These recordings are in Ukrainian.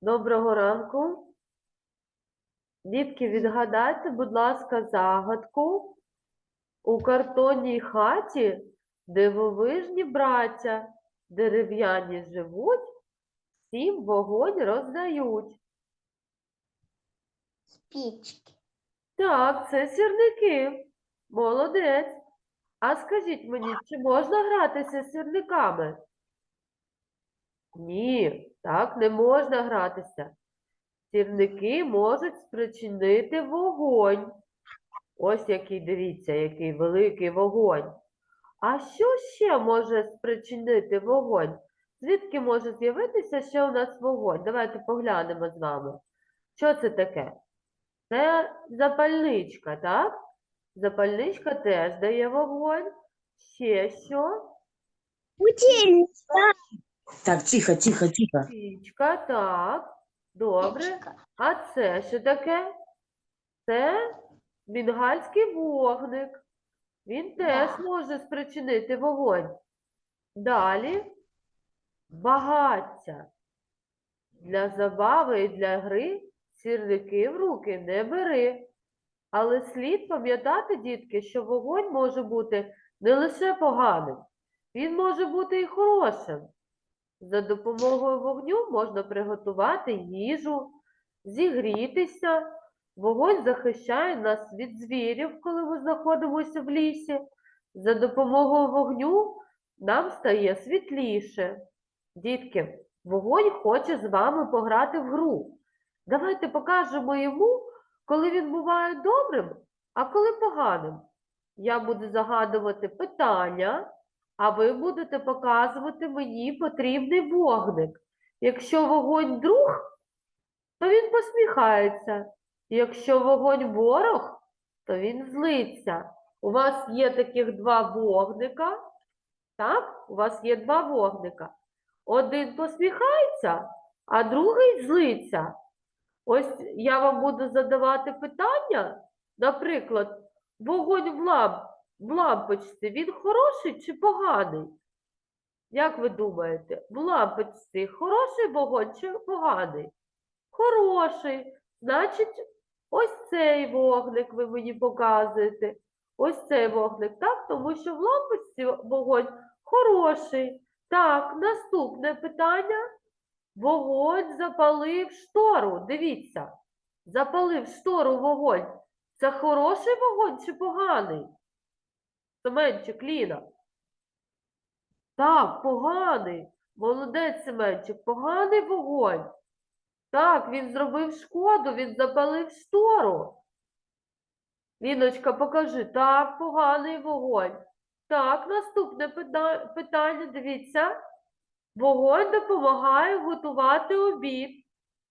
Доброго ранку. Дітки, відгадайте, будь ласка, загадку. У картонній хаті дивовижні браття, дерев'яні живуть, всім вогонь роздають. Спички. Так, це сірники. Молодець. А скажіть мені, чи можна гратися з сірниками? Ні, так не можна гратися. Сірники можуть спричинити вогонь. Ось який, дивіться, який великий вогонь. А що ще може спричинити вогонь? Звідки може з'явитися ще у нас вогонь? Давайте поглянемо з вами. Що це таке? Це запальничка, так? Запальничка теж дає вогонь. Ще що? Путильница. Так, тихо, тихо, тихо. Свічка, так. Добре. А це що таке? Це бенгальський вогник. Він теж Да. може спричинити вогонь. Далі багаття. Для забави і для гри сірники в руки не бери. Але слід пам'ятати, дітки, що вогонь може бути не лише поганим, він може бути і хорошим. За допомогою вогню можна приготувати їжу, зігрітися. Вогонь захищає нас від звірів, коли ми знаходимося в лісі. За допомогою вогню нам стає світліше. Дітки, вогонь хоче з вами пограти в гру. Давайте покажемо йому, коли він буває добрим, а коли поганим. Я буду загадувати питання, а ви будете показувати мені потрібний вогник. Якщо вогонь друг, то він посміхається. Якщо вогонь ворог, то він злиться. У вас є таких два вогника. Так? У вас є два вогника. Один посміхається, а другий злиться. Ось я вам буду задавати питання. Наприклад, вогонь в, ламп, в лампочці, він хороший чи поганий? Як ви думаєте, в лампочці хороший вогонь чи поганий? Хороший. Значить, ось цей вогник ви мені показуєте. Ось цей вогник, так? Тому що в лампочці вогонь хороший. Так, наступне питання. Вогонь запалив штору. Дивіться, запалив штору вогонь. Це хороший вогонь чи поганий? Семенчик, Ліна. Так, поганий. Молодець, Семенчик, поганий вогонь. Так, він зробив шкоду, він запалив штору. Ліночка, покажи. Так, поганий вогонь. Так, наступне питання, дивіться. Вогонь допомагає готувати обід.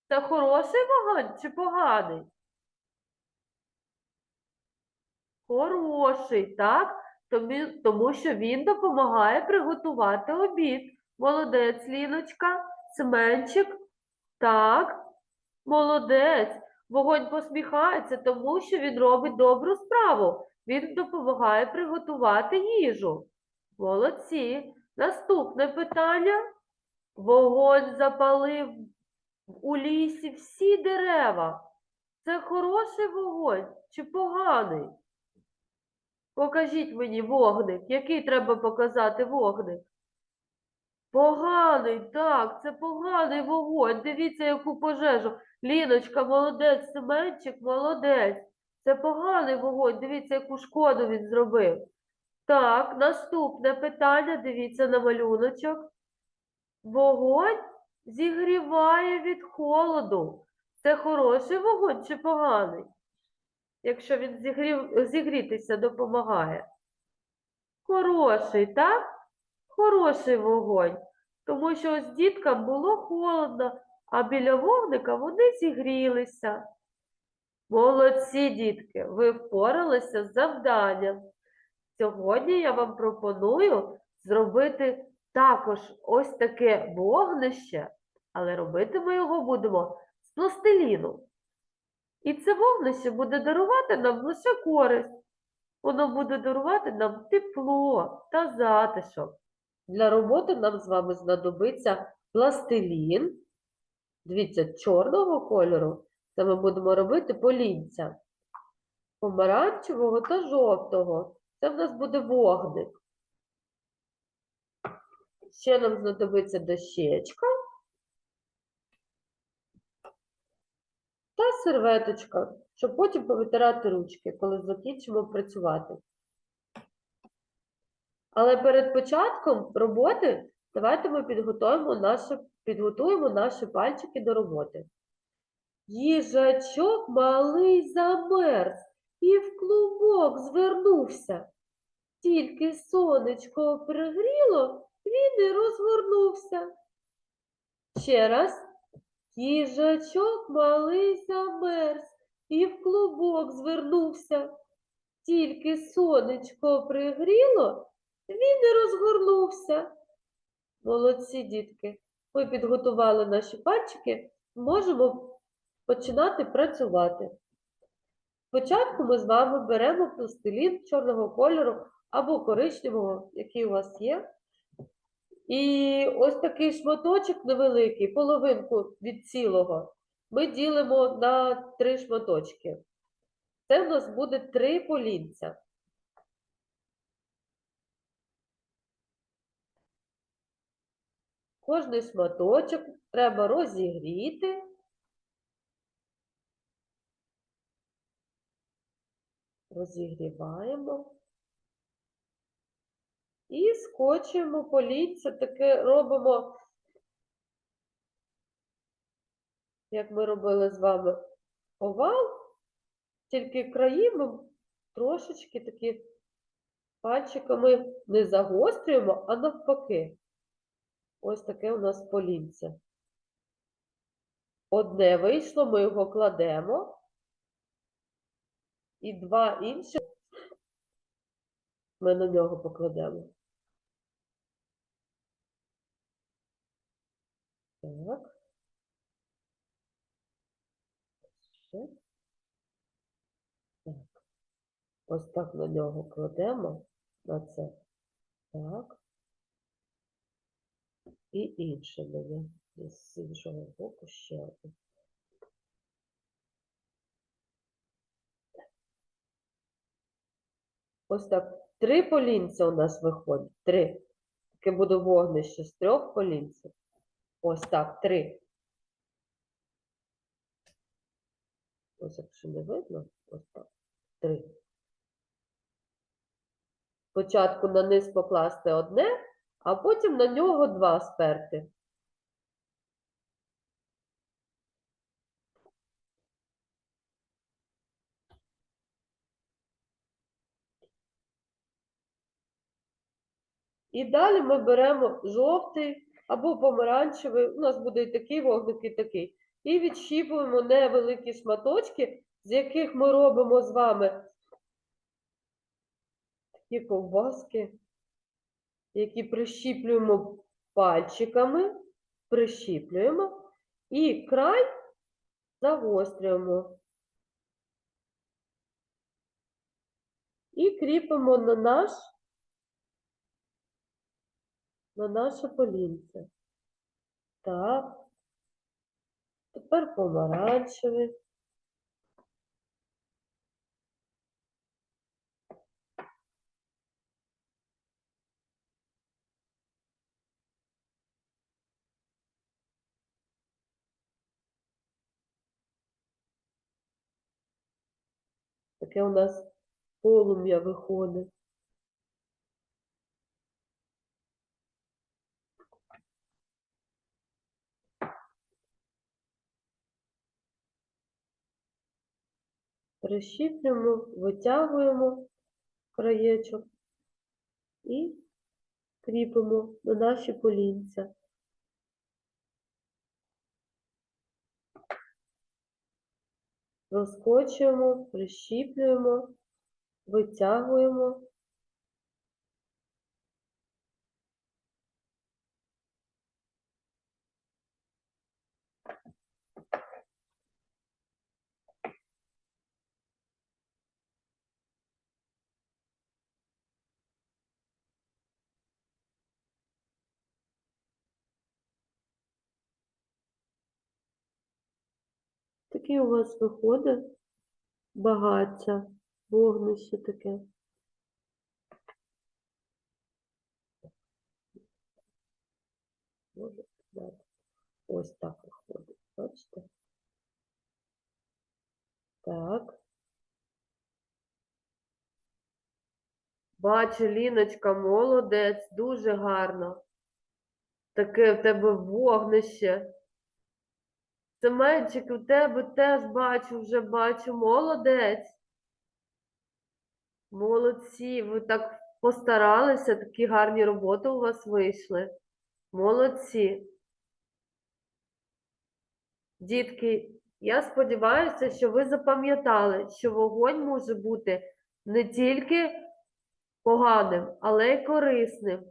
Це хороший вогонь чи поганий? Хороший, так? Тому, що він допомагає приготувати обід. Молодець, Ліночка, Семенчик. Так, молодець. Вогонь посміхається, тому що він робить добру справу. Він допомагає приготувати їжу. Молодці. Наступне питання. Вогонь запалив у лісі всі дерева. Це хороший вогонь чи поганий? Покажіть мені вогник. Який треба показати вогник? Поганий, так, це поганий вогонь. Дивіться, яку пожежу. Ліночка, молодець, Семенчик, молодець. Це поганий вогонь. Дивіться, яку шкоду він зробив. Так, наступне питання. Дивіться на малюночок. Вогонь зігріває від холоду. Це хороший вогонь чи поганий? Якщо він зігрів, зігрітися допомагає. Хороший, так? Хороший вогонь. Тому що ось діткам було холодно, а біля вогника вони зігрілися. Молодці, дітки, ви впоралися з завданням. Сьогодні я вам пропоную зробити також ось таке вогнище, але робити ми його будемо з пластиліну. І це вогнище буде дарувати нам лише користь. Воно буде дарувати нам тепло та затишок. Для роботи нам з вами знадобиться пластилін, Дивіться, чорного кольору це ми будемо робити полінця. Помаранчевого та жовтого. Це в нас буде вогник. Ще нам знадобиться дощечка та серветочка, щоб потім повитирати ручки, коли закінчимо працювати. Але перед початком роботи давайте ми підготуємо наші, підготуємо наші пальчики до роботи. Їжачок малий замерз і в клубок звернувся. Тільки сонечко пригріло, він і розгорнувся. Ще раз. Їжачок малий замерз і в клубок звернувся. Тільки сонечко пригріло, він і розгорнувся. Молодці, дітки. Ми підготували наші пальчики, можемо починати працювати. Спочатку ми з вами беремо пластилін чорного кольору або коричневого, який у вас є. І ось такий шматочок невеликий, половинку від цілого, ми ділимо на три шматочки. Це в нас буде три полінця. Кожний шматочок треба розігріти. Розігріваємо. І скочуємо поліця, таке робимо, як ми робили з вами овал, тільки краї ми трошечки такі пальчиками не загострюємо, а навпаки. Ось таке у нас полінце. Одне вийшло, ми його кладемо. І два інші ми на нього покладемо. Так. Ще. Так. Ось так на нього кладемо на це. Так. І інше нього. З іншого боку ще один. Ось так. Три полінця у нас виходить. Три. Таке буде вогнище з трьох полінців. Ось три. Ось якщо не видно, ось. Три. Спочатку на низ покласти одне, а потім на нього два сперти. І далі ми беремо жовтий або помаранчевий, у нас буде і такий вогник, і такий. І відщіпуємо невеликі шматочки, з яких ми робимо з вами такі ковбаски, які прищіплюємо пальчиками, прищіплюємо і край загострюємо. І кріпимо на наш на наше полінце. Так. Тепер помаранчевий. Таке у нас полум'я виходить. Прищіплюємо, витягуємо краєчок і кріпимо на наші полінця. Розкочуємо, прищіплюємо, витягуємо. Який у вас виходить багаття, вогнище таке? Може. Ось так виходить, бачите? Так. Бачу, Ліночка, молодець, дуже гарно. Таке в тебе вогнище. Семенчик, у тебе теж бачу, вже бачу, молодець. Молодці, ви так постаралися, такі гарні роботи у вас вийшли. Молодці. Дітки, я сподіваюся, що ви запам'ятали, що вогонь може бути не тільки поганим, але й корисним.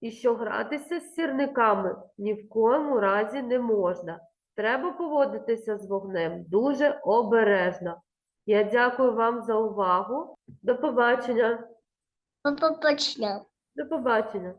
І що гратися з сірниками ні в коєму разі не можна. Треба поводитися з вогнем дуже обережно. Я дякую вам за увагу. До побачення. До побачення. До побачення.